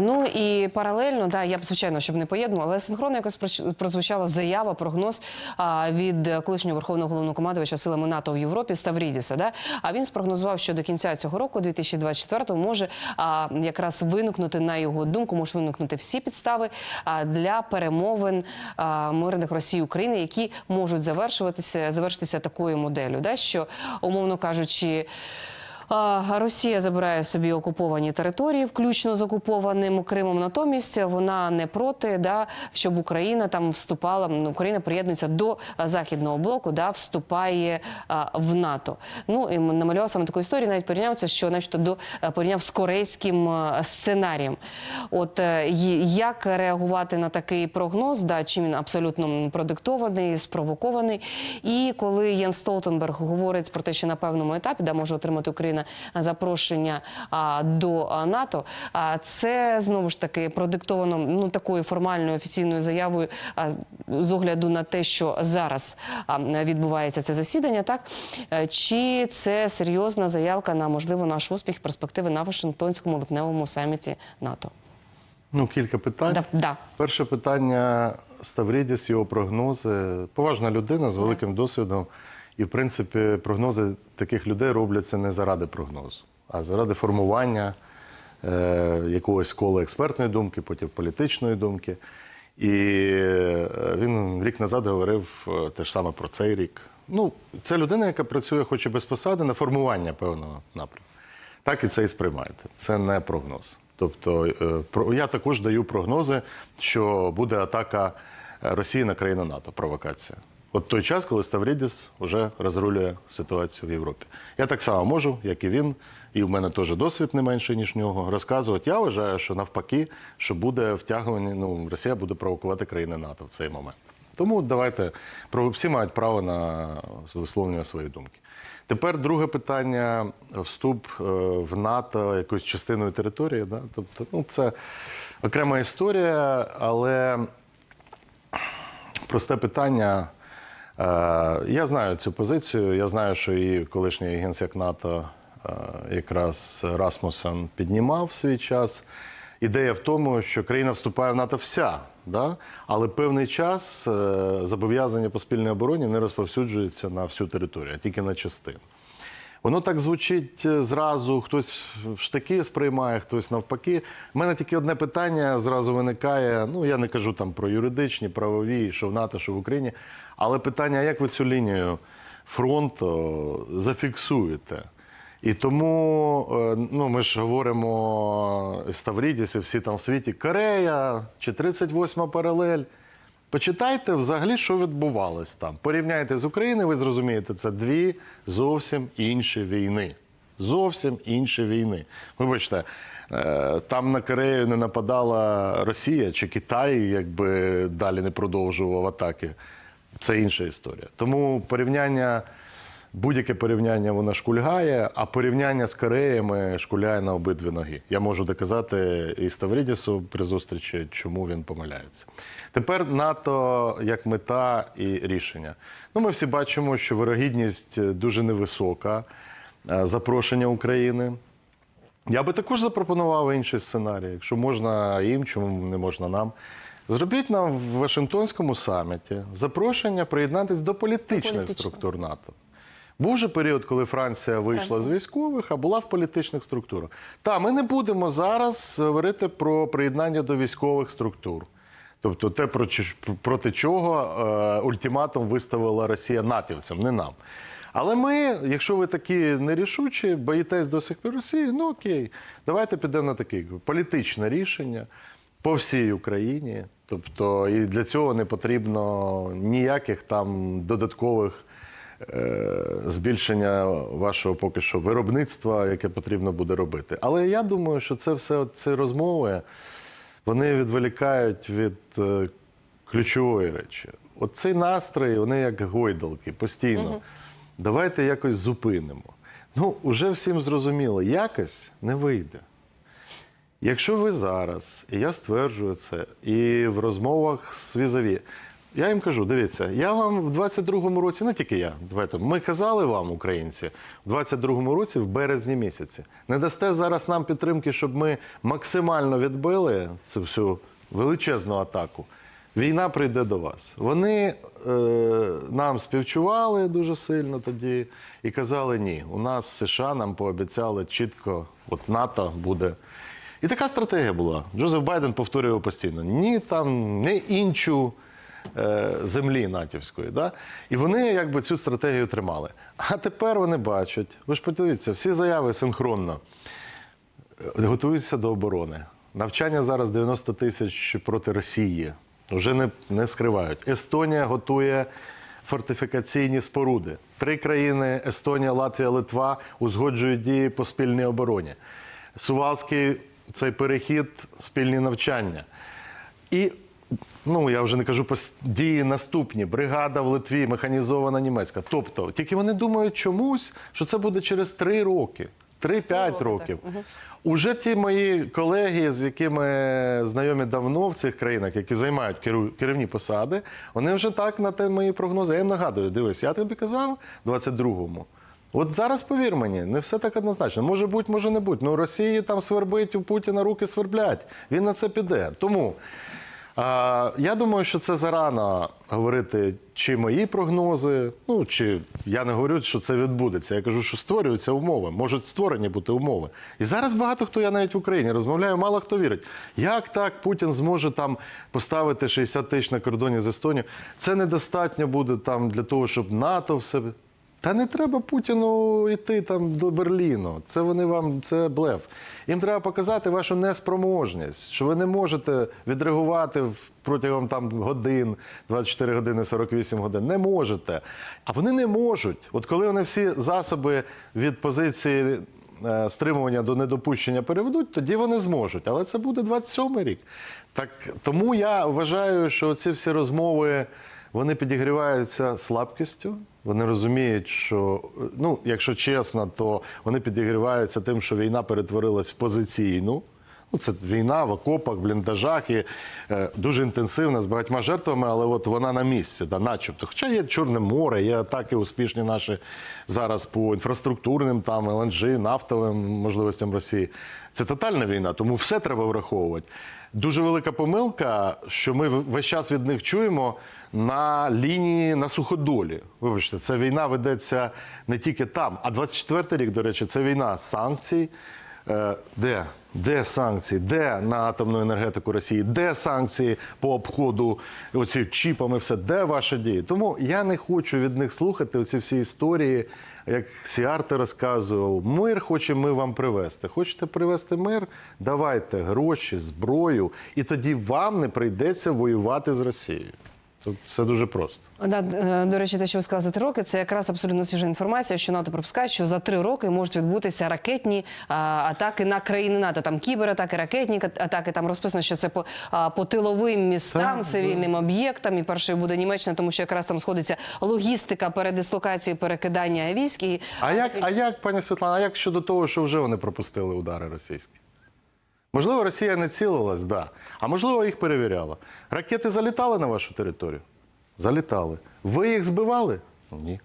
Ну і паралельно, да, я б звичайно, щоб не поєднувала, але синхронно якось прозвучала заява, прогноз від колишнього верховного головнокомандувача силами НАТО в Європі Ставрідіса. Да? А він спрогнозував, що до кінця цього року, 2024, може якраз виникнути на його думку, можуть виникнути всі підстави для перемовин мирних Росії України, які можуть завершуватися завершитися такою моделлю, да? що умовно кажучи. Росія забирає собі окуповані території, включно з окупованим Кримом. Натомість вона не проти, да, щоб Україна там вступала. ну, Україна приєднується до західного блоку, да, вступає а, в НАТО. Ну і намалював саме таку історію. Навіть порівняв це, що начебто до порівняв з корейським сценарієм. От е, як реагувати на такий прогноз? Да, чим він абсолютно продиктований, спровокований. І коли Єн Столтенберг говорить про те, що на певному етапі да, може отримати Україна запрошення до НАТО, це знову ж таки продиктовано ну такою формальною офіційною заявою з огляду на те, що зараз відбувається це засідання, так Е, чи це серйозна заявка на можливо наш успіх, перспективи на Вашингтонському липневому саміті НАТО? Ну, кілька питань. Да, да. Перше питання Ставрідіс, його прогнози. Поважна людина з великим досвідом. І, в принципі, прогнози таких людей робляться не заради прогнозу, а заради формування е, якогось кола експертної думки, потім політичної думки. І е, він рік назад говорив е, те ж саме про цей рік. Ну, це людина, яка працює, хоч і без посади, на формування певного напрямку. Так і це і сприймаєте. Це не прогноз. Тобто, е, я також даю прогнози, що буде атака Росії на країну НАТО, провокація. От той час, коли Ставрідіс вже розрулює ситуацію в Європі. Я так само можу, як і він, і в мене теж досвід не менше, ніж нього, розказувати. Я вважаю, що навпаки, що буде втягування, ну, Росія буде провокувати країни НАТО в цей момент. Тому давайте всі мають право на висловлювання своєї думки. Тепер друге питання: вступ е, в НАТО якоюсь частиною території. Да? Тобто, ну, це окрема історія, але просте питання. Е, Я знаю цю позицію. Я знаю, що і колишній генсек НАТО е, якраз Расмусен піднімав в свій час. Ідея в тому, що країна вступає в НАТО вся, да? але певний час е, зобов'язання по спільній обороні не розповсюджується на всю територію, а тільки на частину. Воно так звучить е, зразу, хтось в штики сприймає, хтось навпаки. У мене тільки одне питання зразу виникає. Ну, я не кажу там про юридичні, правові, що в НАТО, що в Україні. Але питання, як ви цю лінію фронту зафіксуєте? І тому е, ну, ми ж говоримо Ставрідіс і всі там в світі Корея чи 38 паралель. Почитайте взагалі, що відбувалось там. Порівняйте з Україною, ви зрозумієте, це дві зовсім інші війни. Зовсім інші війни. Вибачте, е, там на Корею не нападала Росія чи Китай, якби далі не продовжував атаки. Це інша історія. Тому порівняння, будь-яке порівняння воно шкульгає, а порівняння з Кореями шкуляє на обидві ноги. Я можу доказати і Ставрідісу при зустрічі, чому він помиляється. Тепер НАТО як мета і рішення. Ну, ми всі бачимо, що вирогідність дуже невисока е, запрошення України. Я би також запропонував інший сценарій. Якщо можна їм, чому не можна нам. Зробіть нам в Вашингтонському саміті запрошення приєднатися до політичних політичних. структур НАТО. Був же період, коли Франція вийшла з військових, а була в політичних структурах. Та ми не будемо зараз говорити про приєднання до військових структур. Тобто те, про проти чого е, ультиматум виставила Росія натівцям, не нам. Але ми, якщо ви такі нерішучі, боїтесь до сих пір Росії, ну окей, давайте підемо на таке політичне рішення по всій Україні. Тобто, і для цього не потрібно ніяких там додаткових збільшення вашого поки що виробництва, яке потрібно буде робити. Але я думаю, що це все ці розмови вони відволікають від е, ключової речі. От цей настрій, вони як гойдалки, постійно. Давайте якось зупинимо. Ну, уже всім зрозуміло, якось не вийде. Якщо ви зараз, і я стверджую це, і в розмовах з візаві, Я їм кажу, дивіться, я вам в 22-му році, не тільки я, давайте, ми казали вам, українці, в 22-му році, в березні місяці, не дасте зараз нам підтримки, щоб ми максимально відбили цю всю величезну атаку. Війна прийде до вас. Вони е, нам співчували дуже сильно тоді і казали: ні, у нас США нам пообіцяли чітко, от НАТО буде. І така стратегія була. Джозеф Байден повторював постійно: ні там, не інчу е, землі натівської. Да? І вони якби цю стратегію тримали. А тепер вони бачать, ви ж подивіться, всі заяви синхронно е, готуються до оборони. Навчання зараз 90 тисяч проти Росії. Вже не, не скривають. Естонія готує фортифікаційні споруди. Три країни Естонія, Латвія, Литва узгоджують дії по спільній обороні. Сувалський цей перехід, спільні навчання. І ну я вже не кажу про с- дії наступні. Бригада в Литві, механізована німецька. Тобто, тільки вони думають чомусь, що це буде через три роки, 3-5 роки, років. Уже ті мої колеги, з якими знайомі давно в цих країнах, які займають керівні посади, вони вже так на те мої прогнози. Я їм нагадую, дивись, я тобі казав 22-му. От зараз повір мені, не все так однозначно. Може бути, може не бути. Ну Росії там свербить у Путіна руки сверблять. Він на це піде. Тому я думаю, що це зарано говорити, чи мої прогнози, ну чи я не говорю, що це відбудеться. Я кажу, що створюються умови, можуть створені бути умови. І зараз багато хто я навіть в Україні розмовляю, мало хто вірить. Як так Путін зможе там поставити 60 тисяч на кордоні з Естонією? Це недостатньо буде там для того, щоб НАТО все. Та не треба Путіну йти там до Берліну. Це вони вам це блеф. Їм треба показати вашу неспроможність, що ви не можете відреагувати протягом там годин, 24 години, 48 годин. Не можете. А вони не можуть. От коли вони всі засоби від позиції е, стримування до недопущення переведуть, тоді вони зможуть. Але це буде 27-й рік. Так тому я вважаю, що ці всі розмови. Вони підігріваються слабкістю. Вони розуміють, що ну, якщо чесно, то вони підігріваються тим, що війна перетворилась в позиційну. Ну, це війна в окопах, бліндажах і е, дуже інтенсивна з багатьма жертвами, але от вона на місці, да, начебто. Хоча є Чорне море, є атаки успішні наші зараз по інфраструктурним там ЛНЖ, нафтовим можливостям Росії. Це тотальна війна, тому все треба враховувати. Дуже велика помилка, що ми весь час від них чуємо на лінії на суходолі. Вибачте, це війна ведеться не тільки там, а 24-й рік, до речі, це війна санкцій. Е, Де? Де санкції? Де на атомну енергетику Росії? Де санкції по обходу оці чіпами? Все, де ваші дії? Тому я не хочу від них слухати оці всі історії, як Сіарте розказував. Мир хочемо ми вам привезти. Хочете привезти мир? Давайте гроші, зброю, і тоді вам не прийдеться воювати з Росією. Тут все дуже просто. Да, е, до речі, те, що ви сказали за три роки, це якраз абсолютно свіжа інформація, що НАТО припускає, що за три роки можуть відбутися ракетні а, атаки на країни НАТО. Там кібератаки, ракетні атаки. Там розписано, що це по, а, по тиловим містам, Так, цивільним об'єктам. І першою буде Німеччина, тому що якраз там сходиться логістика передислокації, перекидання військ. І А як, а як, пані Світлана, а як щодо того, що вже вони пропустили удари російські? Можливо, Росія не цілилась, да. А можливо, їх перевіряла. Ракети залітали на вашу територію? Залітали. Ви їх збивали? Ні.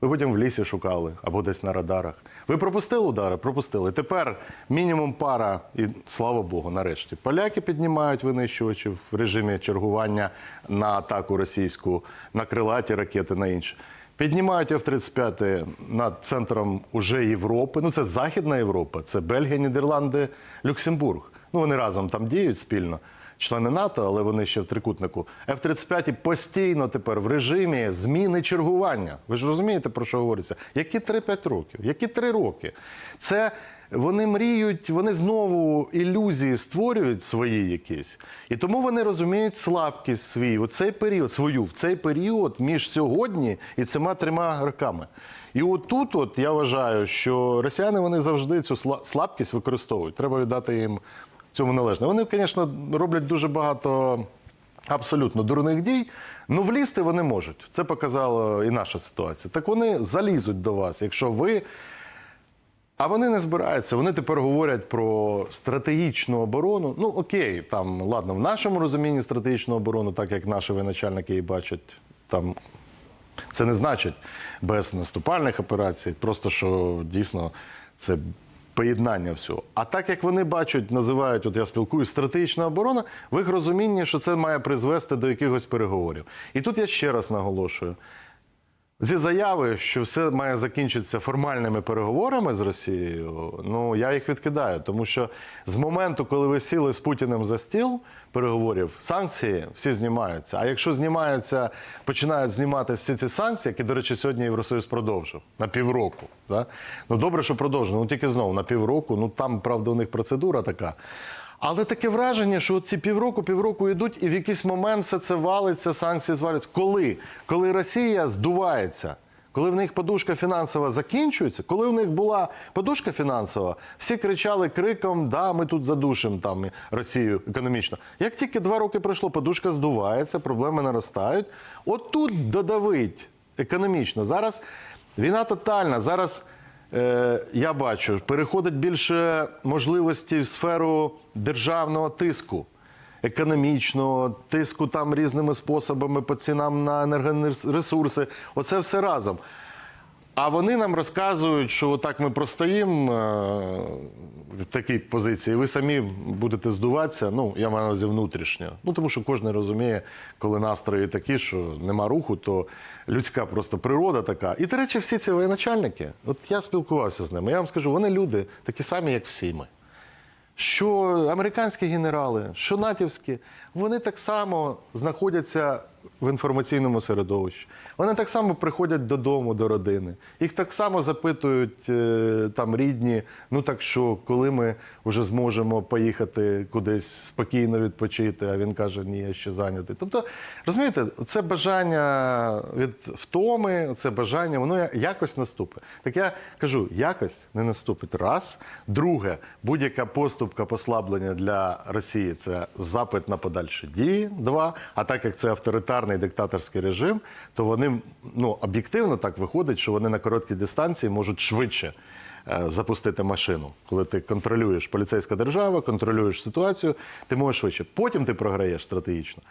Ви потім в лісі шукали або десь на радарах. Ви пропустили удари? Пропустили. Тепер мінімум пара, і слава Богу, нарешті. Поляки піднімають винищувачі в режимі чергування на атаку російську, на крилаті ракети, на інше. Піднімають F-35 над центром уже Європи. Ну, це Західна Європа, це Бельгія, Нідерланди, Люксембург. Ну, вони разом там діють спільно. Члени НАТО, але вони ще в трикутнику. F-35 постійно тепер в режимі зміни чергування. Ви ж розумієте, про що говориться? Які 3-5 років? Які 3 роки? Це вони мріють, вони знову ілюзії створюють свої якісь. І тому вони розуміють слабкість свій у цей період, свою в цей період між сьогодні і цими трьома роками. І отут, от я вважаю, що росіяни вони завжди цю слабкість використовують. Треба віддати їм цьому належне. Вони, звісно, роблять дуже багато абсолютно дурних дій. Ну, влізти вони можуть. Це показала і наша ситуація. Так вони залізуть до вас, якщо ви А вони не збираються. Вони тепер говорять про стратегічну оборону. Ну окей, там ладно, в нашому розумінні стратегічну оборону, так як наші воєначальники її бачать, там це не значить без наступальних операцій, просто що дійсно це поєднання всього. А так як вони бачать, називають, от я спілкую, стратегічна оборона, в їх розумінні, що це має призвести до якихось переговорів. І тут я ще раз наголошую. Ці заяви, що все має закінчитися формальними переговорами з Росією, ну я їх відкидаю, тому що з моменту, коли ви сіли з Путіним за стіл переговорів, санкції всі знімаються. А якщо знімаються, починають знімати всі ці санкції, які, до речі, сьогодні Євросоюз продовжив на півроку. Да? Ну добре, що продовжив, ну тільки знову на півроку. Ну там правда у них процедура така. Але таке враження, що ці півроку, півроку йдуть, і в якийсь момент все це валиться, санкції звалюються. Коли? Коли Росія здувається, коли в них подушка фінансова закінчується, коли в них була подушка фінансова, всі кричали криком: да, ми тут задушимо там Росію економічно. Як тільки два роки пройшло, подушка здувається, проблеми наростають. От тут додавить економічно. Зараз війна тотальна. Зараз я бачу, переходить більше можливості в сферу державного тиску, економічного тиску там різними способами по цінам на енергоресурси. Оце все разом. А вони нам розказують, що отак ми простоїмо е, в такій позиції, ви самі будете здуватися. Ну, я маю на увазі внутрішньо. Ну, тому що кожен розуміє, коли настрої такі, що нема руху, то людська просто природа така. І, до речі, всі ці воєначальники, от я спілкувався з ними, я вам скажу, вони люди такі самі, як всі ми що американські генерали, що натівські, вони так само знаходяться в інформаційному середовищі. Вони так само приходять додому до родини. Їх так само запитують е, там рідні. Ну так що, коли ми вже зможемо поїхати кудись спокійно відпочити, а він каже, ні, я ще зайнятий. Тобто, розумієте, це бажання від втоми, це бажання, воно якось наступить. Так я кажу, якось не наступить. Раз. Друге, будь-яка поступка послаблення для Росії це запит на подальші дії. Два. А так як це авторитарний диктаторський режим, то вони ну об'єктивно так виходить, що вони на короткій дистанції можуть швидше. е, Запустити машину, коли ти контролюєш поліцейська держава, контролюєш ситуацію, ти можеш швидше. Потім ти програєш стратегічно.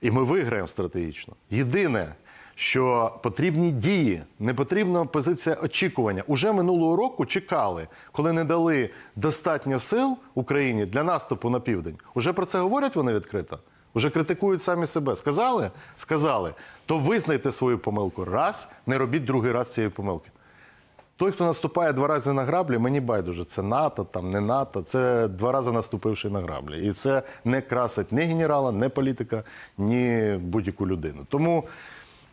І ми виграємо стратегічно. Єдине, що потрібні дії, не потрібна позиція очікування. Уже минулого року чекали, коли не дали достатньо сил Україні для наступу на південь. Уже про це говорять вони відкрито. Уже критикують самі себе. Сказали? Сказали. То визнайте свою помилку. Раз, не робіть другий раз цієї помилки. Той, хто наступає два рази на граблі, мені байдуже. Це НАТО, там не НАТО. Це два рази наступивши на граблі. І це не красить ні генерала, ні політика, ні будь-яку людину. Тому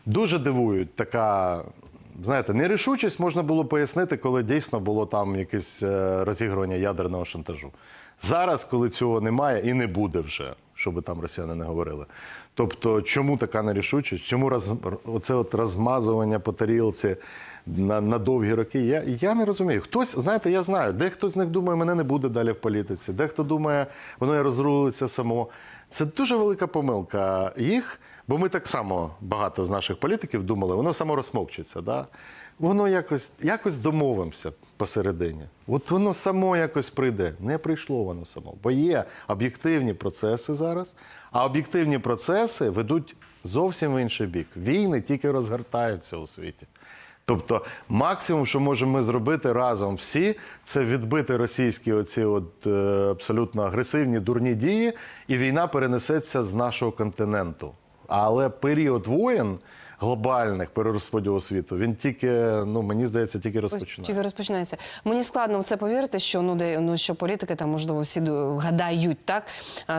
дуже дивують така. Знаєте, нерішучість можна було пояснити, коли дійсно було там якесь е, розігрування ядерного шантажу. Зараз, коли цього немає і не буде вже, що би там росіяни не говорили. Тобто, чому така нерішучість? Чому роз, оце от розмазування по тарілці на, на довгі роки? Я, я не розумію. Хтось, знаєте, я знаю, дехто з них думає, мене не буде далі в політиці, дехто думає, воно розрулиться само. Це дуже велика помилка їх, бо ми так само багато з наших політиків думали, воно само розсмокчиться. Да? Воно якось, якось домовимося посередині. От воно само якось прийде. Не прийшло воно само. Бо є об'єктивні процеси зараз, а об'єктивні процеси ведуть зовсім в інший бік. Війни тільки розгортаються у світі. Тобто, максимум, що можемо ми зробити разом всі, це відбити російські оці от, е, абсолютно агресивні дурні дії, і війна перенесеться з нашого континенту. Але період воєн глобальних перерозподілу світу, він тільки, ну мені здається, тільки розпочинає. Тільки розпочинається. Мені складно в це повірити, що ну де ну що політики там можливо всі гадають, так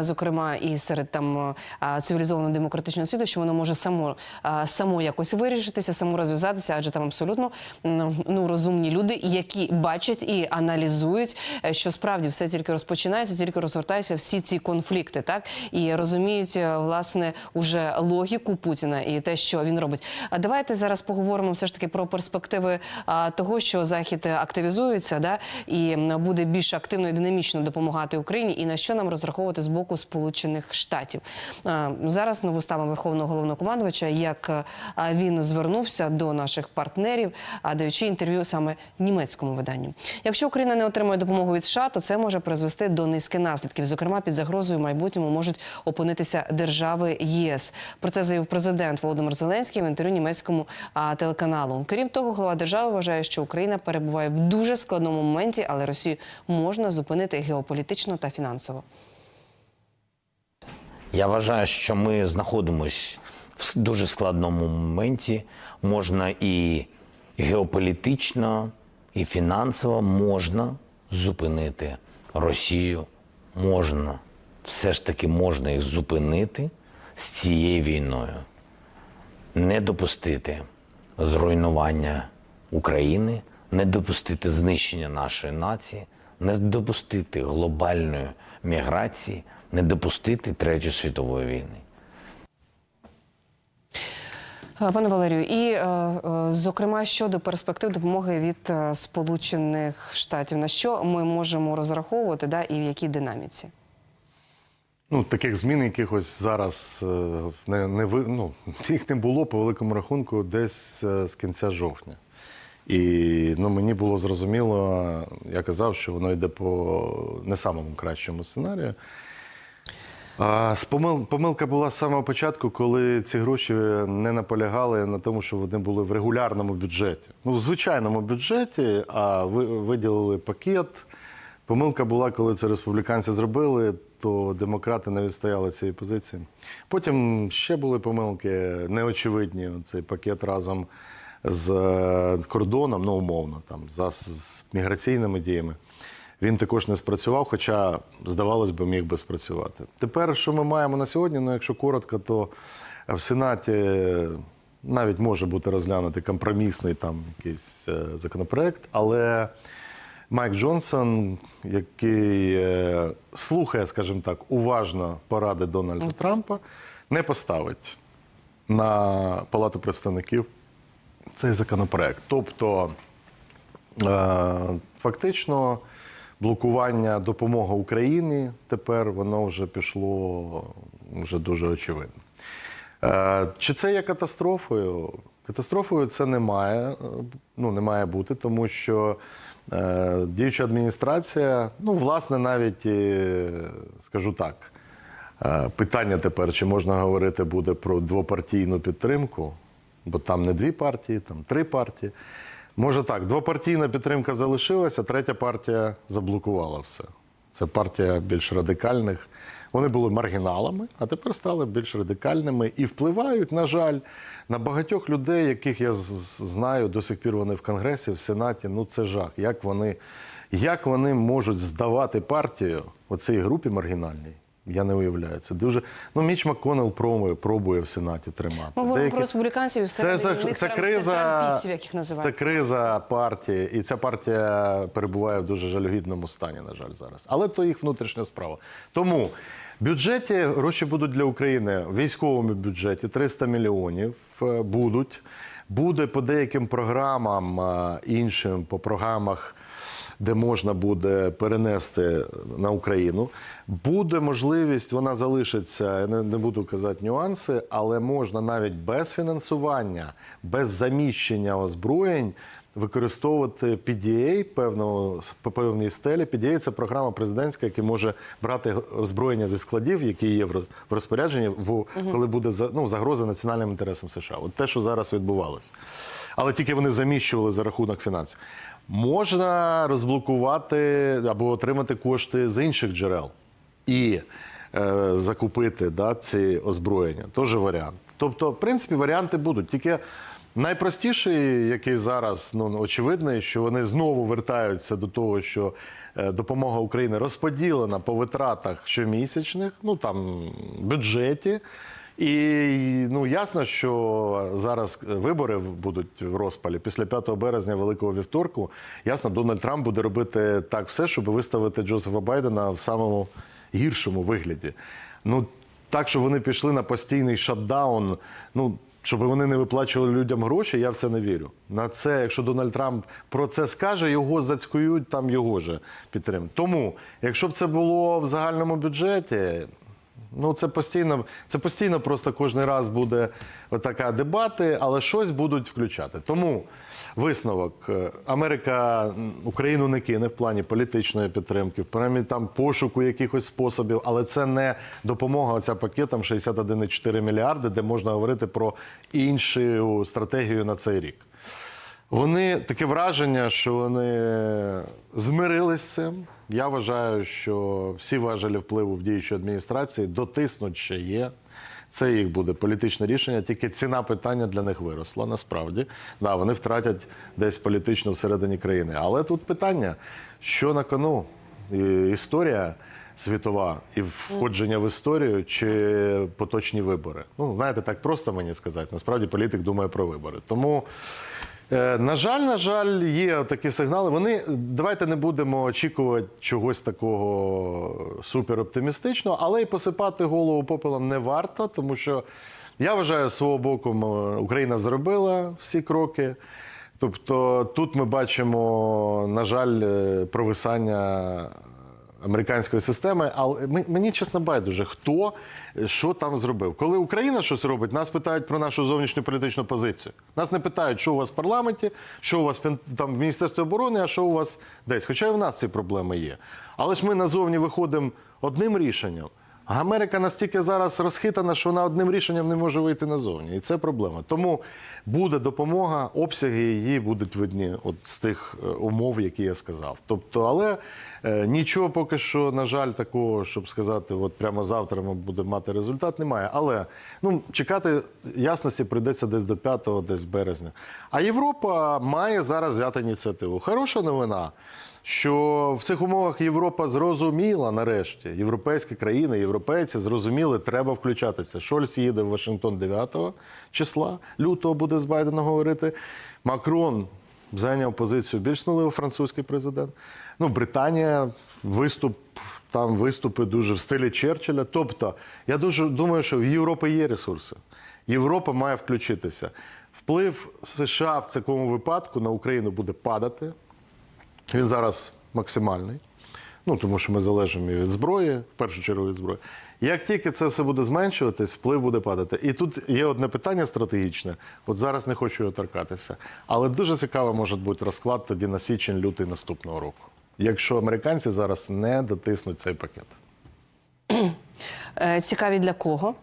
зокрема і серед там цивілізованого демократичного світу, що воно може само само якось вирішитися, само розв'язатися, адже там абсолютно ну розумні люди, які бачать і аналізують, е, що справді все тільки розпочинається, тільки розгортаються всі ці конфлікти, так і розуміють е, власне уже логіку Путіна і те, що він робить робить. А давайте зараз поговоримо все ж таки про перспективи того, що захід активізується, да і буде більш активно і динамічно допомагати Україні, і на що нам розраховувати з боку Сполучених Штатів. Зараз нову ставимо верховного головнокомандувача, як він звернувся до наших партнерів, а даючи інтерв'ю саме німецькому виданню. Якщо Україна не отримує допомогу від США, то це може призвести до низки наслідків. Зокрема, під загрозою майбутньому можуть опинитися держави ЄС. Про це заявив президент Володимир Зеленський в інтерв'ю німецькому телеканалу. Крім того, глава держави вважає, що Україна перебуває в дуже складному моменті, але Росію можна зупинити геополітично та фінансово. Я вважаю, що ми знаходимось в дуже складному моменті. Можна і геополітично, і фінансово можна зупинити Росію. Можна, все ж таки можна їх зупинити з цією війною. Не допустити зруйнування України, не допустити знищення нашої нації, не допустити глобальної міграції, не допустити Третьої світової війни. Пане Валерію, і е, е, зокрема щодо перспектив допомоги від е, Сполучених Штатів, на що ми можемо розраховувати, да, і в якій динаміці? Ну, таких змін якихось зараз е, не, не ви- ну, їх не було по великому рахунку десь е, з кінця жовтня. І ну, мені було зрозуміло, я казав, що воно йде по не самому кращому сценарію. А, з помил, помилка була з самого початку, коли ці гроші не наполягали на тому, що вони були в регулярному бюджеті. Ну, в звичайному бюджеті, а ви виділили пакет. Помилка була, коли це республіканці зробили, то демократи не відстояли цієї позиції. Потім ще були помилки неочевидні. Цей пакет разом з е, кордоном, ну умовно, там з міграційними діями. Він також не спрацював, хоча, здавалось би, міг би спрацювати. Тепер, що ми маємо на сьогодні, ну якщо коротко, то в Сенаті навіть може бути розглянутий компромісний там якийсь е, законопроект, але Майк Джонсон, який е, слухає, скажімо так, уважно поради Дональда Трампа, не поставить на Палату представників цей законопроект. Тобто, е, фактично, блокування допомоги Україні тепер воно вже пішло вже дуже очевидно. Е, Чи це є катастрофою? Катастрофою це не має, ну, не має бути, тому що діюча адміністрація, ну, власне, навіть, е, скажу так, е, питання тепер, чи можна говорити буде про двопартійну підтримку, бо там не дві партії, там три партії. Може так, двопартійна підтримка залишилася, третя партія заблокувала все. Це партія більш радикальних. Вони були маргіналами, а тепер стали більш радикальними і впливають, на жаль, на багатьох людей, яких я знаю, до сих пір вони в Конгресі, в Сенаті. Ну це жах. Як вони, як вони можуть здавати партію оцій групі маргінальній? Я не уявляю. Це дуже. Ну, Міч МакКоннелл пробує, пробує в Сенаті тримати. Ми говоримо Деякі- про республіканців, і це, всередині це криза, яких це називають. криза партії, і ця партія перебуває в дуже жалюгідному стані, на жаль, зараз. Але то їх внутрішня справа. Тому бюджеті гроші будуть для України в військовому бюджеті 300 мільйонів е, будуть. Буде по деяким програмам е, іншим, по програмах. Де можна буде перенести на Україну, буде можливість, вона залишиться. Я не, не буду казати нюанси, але можна навіть без фінансування, без заміщення озброєнь використовувати PDA певного по певній стелі. PDA – це програма президентська, яка може брати озброєння зі складів, які є в розпорядженні, в коли буде ну, загроза національним інтересам США. От те, що зараз відбувалося. Але тільки вони заміщували за рахунок фінансів. Можна розблокувати або отримати кошти з інших джерел і е, закупити да, ці озброєння. Теж варіант. Тобто, в принципі, варіанти будуть. Тільки найпростіший, який зараз ну, очевидний, що вони знову вертаються до того, що е, допомога України розподілена по витратах щомісячних, ну там бюджеті. І ну ясно, що зараз вибори будуть в розпалі після 5 березня, Великого вівторку. Ясно, Дональд Трамп буде робити так все, щоб виставити Джозефа Байдена в самому гіршому вигляді. Ну так, що вони пішли на постійний шатдаун. Ну щоб вони не виплачували людям гроші, я в це не вірю. На це, якщо Дональд Трамп про це скаже, його зацькують, там його же підтримують. Тому, якщо б це було в загальному бюджеті, ну це постійно, це постійно просто кожен раз буде отака дебати, але щось будуть включати. Тому висновок: е, Америка Україну не кине в плані політичної підтримки, в плані там пошуку якихось способів, але це не допомога оця пакетом 61,4 мільярди, де можна говорити про іншу стратегію на цей рік. Вони таке враження, що вони змирились з цим. Я вважаю, що всі важелі впливу в діючій адміністрації дотиснуть ще є. Це їх буде політичне рішення, тільки ціна питання для них виросла. Насправді, да, вони втратять десь політично всередині країни. Але тут питання: що на кону? Історія світова і входження в історію чи поточні вибори. Ну, знаєте, так просто мені сказати. Насправді політик думає про вибори. Тому. Е, На жаль, на жаль, є такі сигнали. Вони давайте не будемо очікувати чогось такого супероптимістичного, але й посипати голову попелом не варто, тому що я вважаю, свого боку Україна зробила всі кроки. Тобто тут ми бачимо, на жаль, е, провисання американської системи, але мені чесно байдуже, хто що там зробив. Коли Україна щось робить, нас питають про нашу зовнішню політичну позицію. Нас не питають, що у вас в парламенті, що у вас там в Міністерстві оборони, а що у вас десь. Хоча і в нас ці проблеми є. Але ж ми назовні виходимо одним рішенням. Америка настільки зараз розхитана, що вона одним рішенням не може вийти назовні. І це проблема. Тому буде допомога, обсяги її будуть видні от з тих е, умов, які я сказав. Тобто, але е, нічого поки що, на жаль, такого, щоб сказати, от прямо завтра ми будемо мати результат, немає. Але ну, чекати ясності прийдеться десь до 5-го, десь березня. А Європа має зараз взяти ініціативу. Хороша новина що в цих умовах Європа зрозуміла нарешті, європейські країни, європейці зрозуміли, треба включатися. Шольц їде в Вашингтон 9 числа лютого буде з Байденом говорити. Макрон зайняв позицію більш сміливо, французький президент. Ну, Британія, виступ. Там виступи дуже в стилі Черчилля. Тобто, я дуже думаю, що в Європі є ресурси. Європа має включитися. Вплив США в такому випадку на Україну буде падати. Він зараз максимальний. Ну, тому що ми залежимо і від зброї, в першу чергу від зброї. Як тільки це все буде зменшуватись, вплив буде падати. І тут є одне питання стратегічне. От зараз не хочу його торкатися. Але дуже цікаво може бути розклад тоді на січень-лютий наступного року. Якщо американці зараз не дотиснуть цей пакет. Е, Цікаві для кого?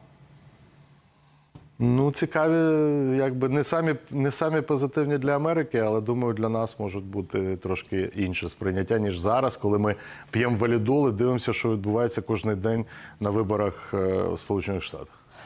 Ну, цікаві, якби не самі, не самі позитивні для Америки, але думаю, для нас можуть бути трошки інше сприйняття, ніж зараз, коли ми п'ємо валідол і дивимося, що відбувається кожен день на виборах в Сполучених Штатах.